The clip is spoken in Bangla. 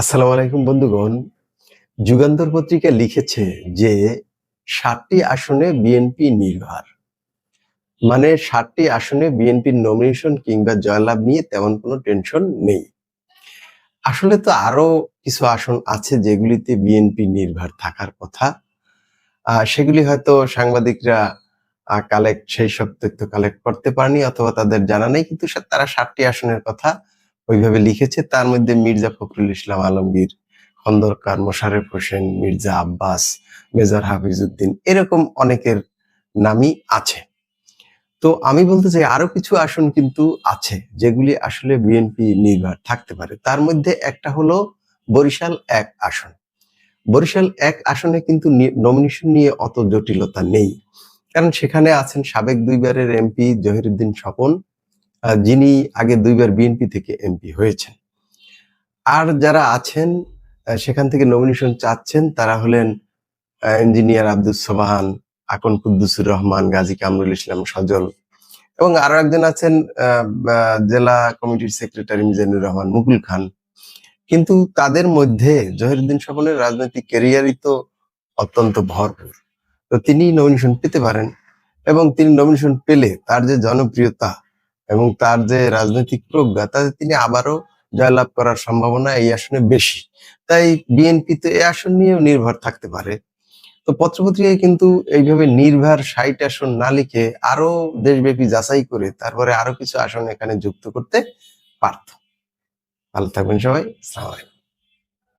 আসসালামু আলাইকুম বন্ধুগণ। যুগান্তর পত্রিকা লিখেছে যে ষাটটি আসনে বিএনপি নির্ভর। মানে ষাটটি আসনে বিএনপির নমিনেশন কিংবা জয়লাভ নিয়ে তেমন কোনো টেনশন নেই। আসলে তো আরও কিছু আসন আছে যেগুলিতে বিএনপি নির্ভর থাকার কথা। সেগুলি হয়তো সাংবাদিকরা কালেক্ট সেই সব তথ্য কালেক্ট করতে পারেনি অথবা তাদের জানা নেই, কিন্তু তারা ষাটটি আসনের কথা ওইভাবে লিখেছে। তার মধ্যে মির্জা ফখরুল ইসলাম আলমগীর, খন্দকার মোশারেফ হোসেন, মির্জা আব্বাস, মেজর হাফিজউদ্দিন এরকম অনেকের নামই আছে। তো আমি বলতে চাই আরও কিছু আসন কিন্তু আছে যেগুলি আসলে বিএনপি নির্ভর থাকতে পারে। তার মধ্যে একটা হলো বরিশাল এক আসন। বরিশাল এক আসনে কিন্তু নমিনেশন নিয়ে অত জটিলতা নেই। কারণ সেখানে আছেন সাবেক দুইবারের এমপি জহিরুদ্দিন স্বপন যিনি আগে দুইবার বিএনপি থেকে এমপি হয়েছেন। আর যারা আছেন সেখান থেকে নমিনেশন চাচ্ছেন, তারা হলেন ইঞ্জিনিয়ার আব্দুল সোবাহান, আকন কুদ্দুসুর রহমান, গাজী কামরুল ইসলাম সজল এবং আরও একজন আছেন জেলা কমিটির সেক্রেটারি মিজানুর রহমান মুকুল খান। কিন্তু তাদের মধ্যে জহিরুদ্দিন স্বপনের রাজনৈতিক ক্যারিয়ারই তো অত্যন্ত ভরপুর। তো তিনি নমিনেশন পেতে পারেন এবং তিনি নমিনেশন পেলে তার যে জনপ্রিয়তা এবং তার যে রাজনৈতিক প্রজ্ঞা, তাতে তিনি আবারও জয়লাভ করার সম্ভাবনা এই আসনে বেশি। তাই বিএনপি তো এই আসন নিয়েও নির্ভর থাকতে পারে। তো পত্রপত্রিকায় কিন্তু এইভাবে নির্ভর ষাট আসন না লিখে আরও দেশব্যাপী যাচাই করে তারপরে আরও কিছু আসন এখানে যুক্ত করতে পারত। ভালো থাকবেন সবাই। সালাম